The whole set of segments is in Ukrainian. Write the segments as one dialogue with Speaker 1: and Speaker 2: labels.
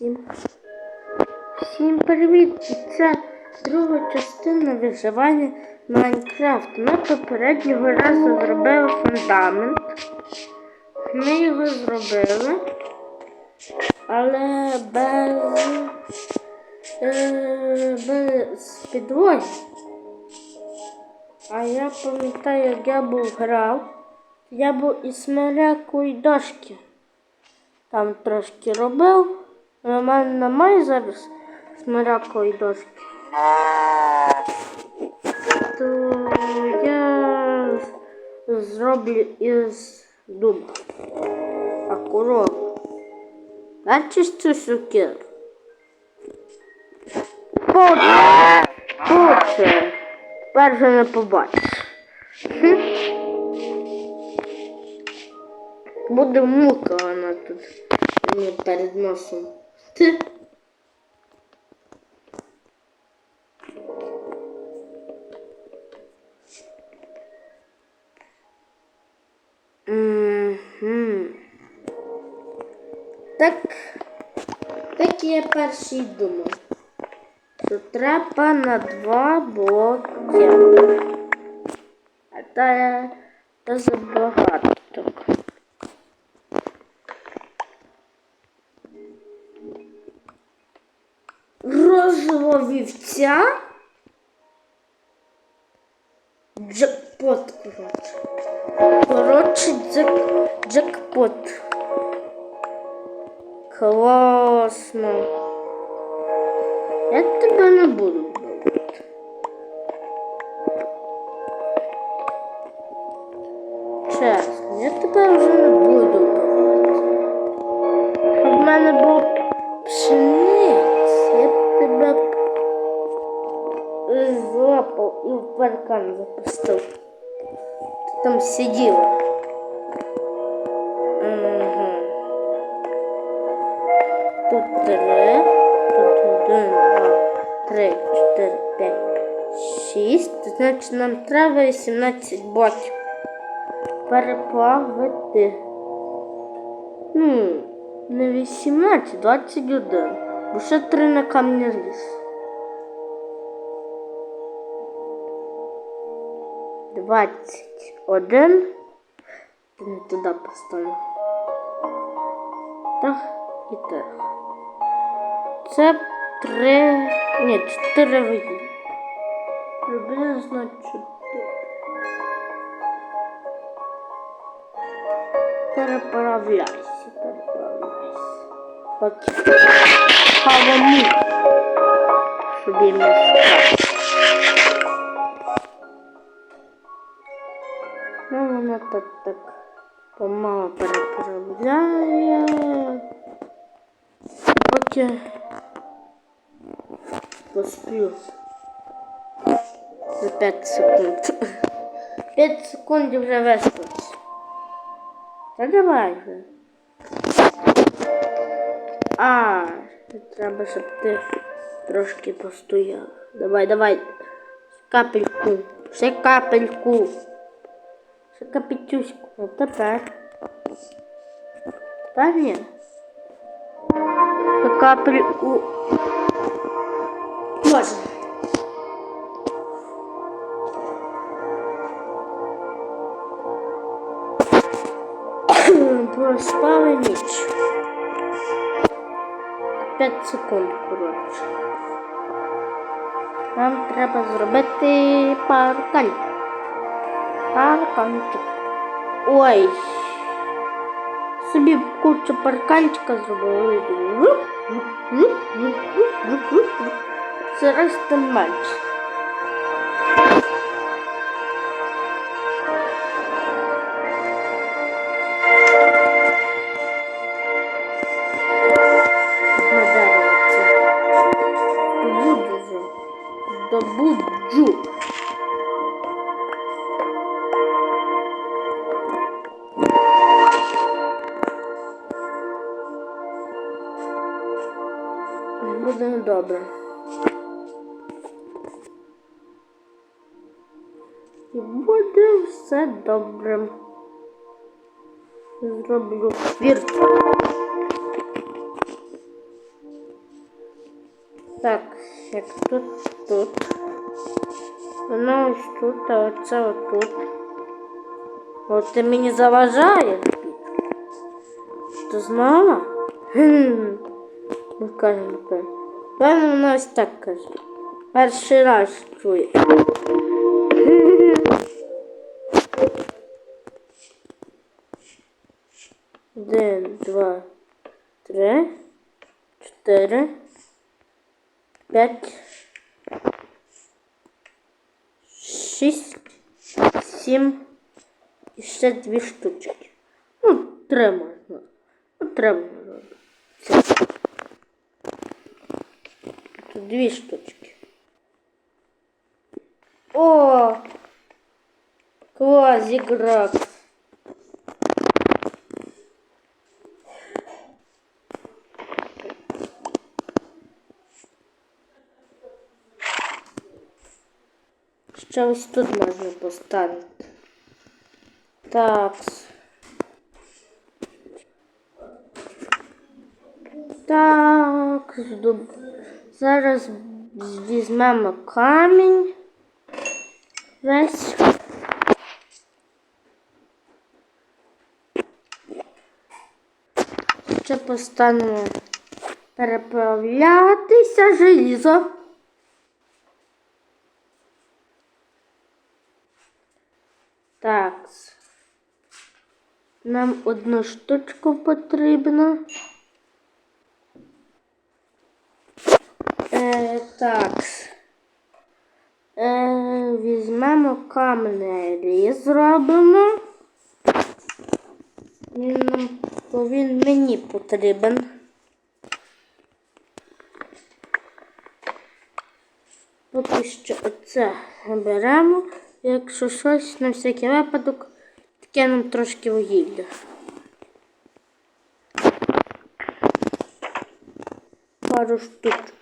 Speaker 1: Всім. Всім привіт! Це друга частина виживання Майнкрафт. Ми попереднього разу зробили фундамент. Ми його зробили, але без, е, без підлоги. А я пам'ятаю, як я був грав, я був із морякої дошки. Там трошки робив. У мене немає зараз смирякої дошки. То я зроблю із дуба. А корову. Бачиш цю сукеру? Поче. Поче. Тепер вже не побачиш. Буде мука вона тут мені перед носом. Мгм. Так, так я перший думав, що треба на два блоки. А це, це забагато. Так. Вівця. Джекпот, коротше. Коротше, джек, джекпот. Класно. Я тебе не буду там. Угу. Тут три, тут один, два, три, чотири, п'ять, шість. Значить, нам треба 18 блоків. Переплавити. Ну, не 18, 21. Бо ще три на камні ліс. 21. Ти не туди поставив. Так і так. Це три. Ні, чотири виді. Приблизно чотири. Переправляйся, переправляйся. Окей. Хавані. Собі місце. Ну, вона так так помало переправляє. Поки посплю. За 5 секунд. 5 секунд вже виспався. Та давай вже. А, треба, щоб ти трошки постояв. Давай, давай. Капельку. Ще капельку. Ще капітюську. От тепер. Тепер ні. Ще капельку. Можна. Проспали ніч. 5 секунд, коротше. Нам треба зробити паркан. Парканчик. Ой. Собі кучу парканчика зробили. Зараз тим менше. На дерево все добре. Зроблю вірт. Так, як тут, тут. Воно ось тут, а оце отут. От ти мені заважаєш. Ти знала? Хм. Ну, каже, напевно. Певно, вона ось так каже. Перший раз чує. Один, два, три, чотири, п'ять, шість, сім і ще дві штучки. Ну, три можна. Ну, три можна. Все. Тут дві штучки. О! Клас, ігрок. Ще ось тут можна поставити. Так. Так, зараз візьмемо камінь. Весь. Ще постанемо переправлятися желізо. Так. Нам одну штучку потрібно. Е, так. Е, візьмемо каменний зробимо. Він нам він мені потрібен. Поки що оце беремо. Якщо щось на всякий випадок, кинемо трошки вугілля. Пару штучок.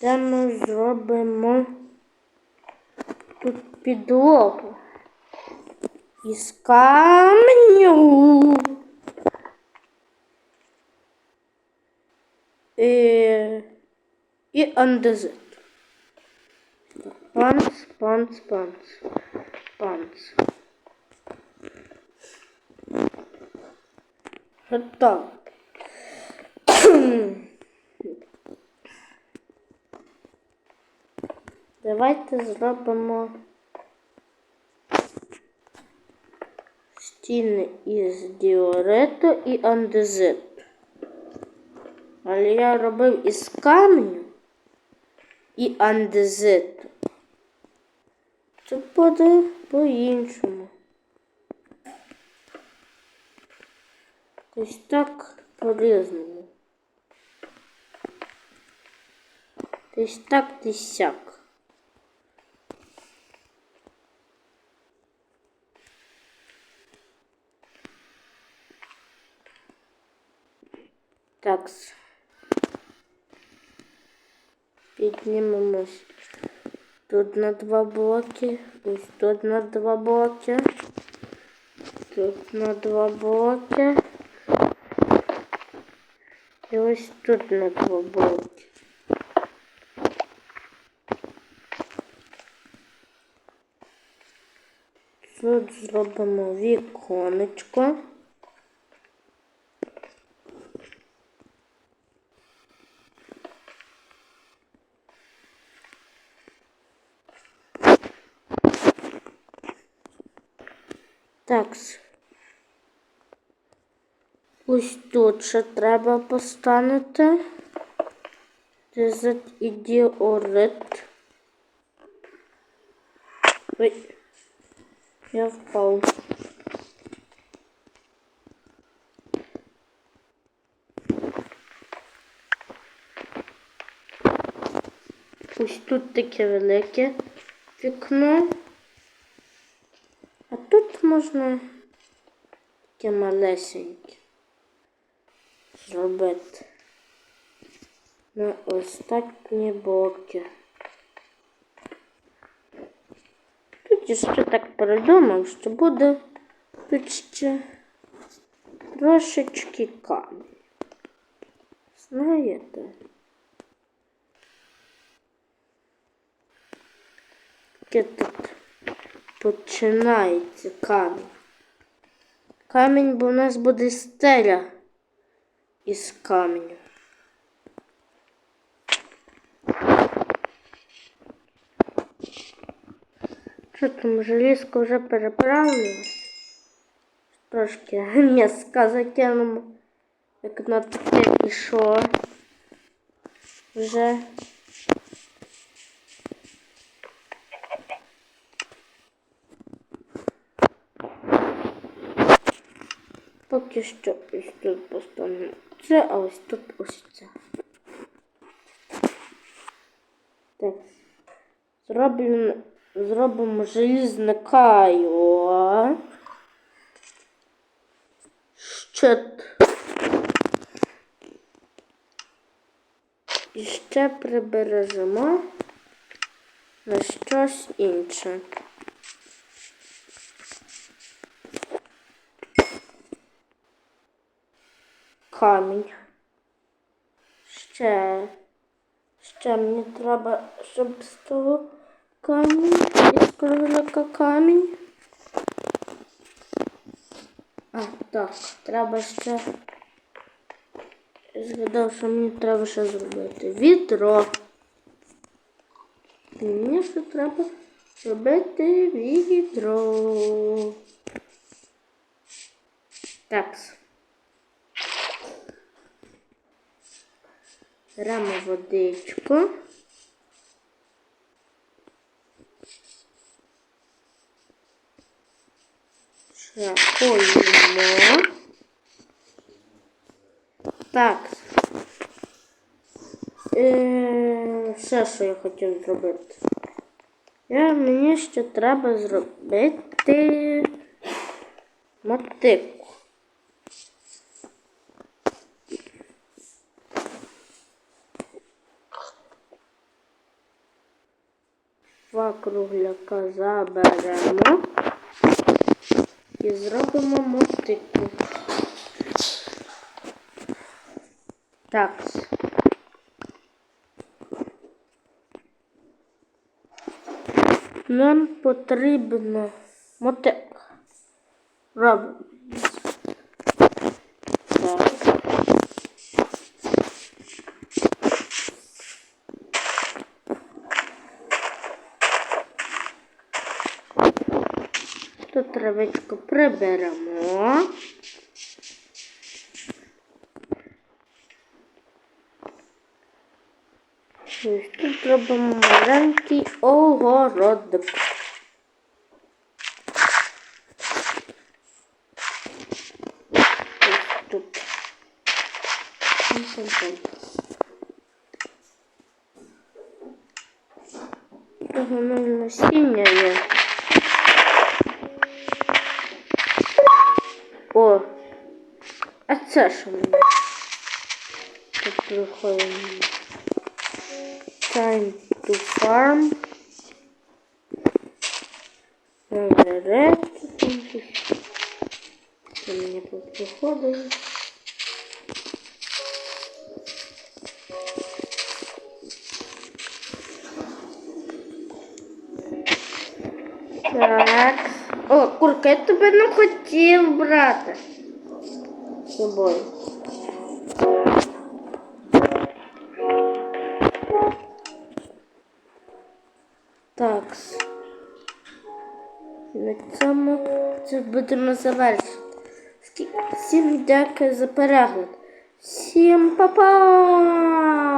Speaker 1: Де ми зробимо тут підлогу із каменю. І, і андезит. Панц, панц, панц, панц. Готово. Давайте зробимо стіни із діориту і андезиту. Але я робив із каменю і андезиту. Це буде по-іншому. Ось так по-різному. Десь так, десь сяк. Так. Піднімемось тут на два блоки, ось тут на два блоки, тут на два блоки. І ось тут на два блоки. Тут зробимо віконечко. Так. Ось тут ще треба поставити. Дезет і. Ой, я впав. Ось тут таке велике вікно. Можна таке малесеньке зробити на останні боки. Тут я ще так придумав, що буде тут ще трошечки камінь. Знаєте? Таке тут починається камінь. Камінь, бо у нас буде стеля із каменю. Що там, желізко вже переправилось? Трошки м'яска закинемо, як на таке пішло. Вже. Поки що ось тут поставимо це, а ось тут ось це. Так. Зробимо, зробимо желізне кайло. Щит. І ще прибережемо на щось інше. Камінь. Ще. Ще мені треба, щоб з того камінь, із кругляка камінь. А, так, треба ще. Згадав, що мені треба ще зробити. Відро. Мені ще треба зробити відро. Так. Беремо водичку. Шакуємо. Так. Е, все, що я хотів зробити. Я, мені ще треба зробити мотику. Два кругляка заберемо і зробимо мотику. Так. Нам потрібно мотик. Робимо. Так. Тут травичку приберемо. Ось тут робимо маленький огородик. Ось тут. Пам-пам-пам. Того О, а це що? Тут приходимо. Time to farm. Red. Це мені тут приходить. Так. О, курка, я тебе не хотів брати. З собою. Так. На цьому це будемо завершити. Всім дякую за перегляд. Всім па-па!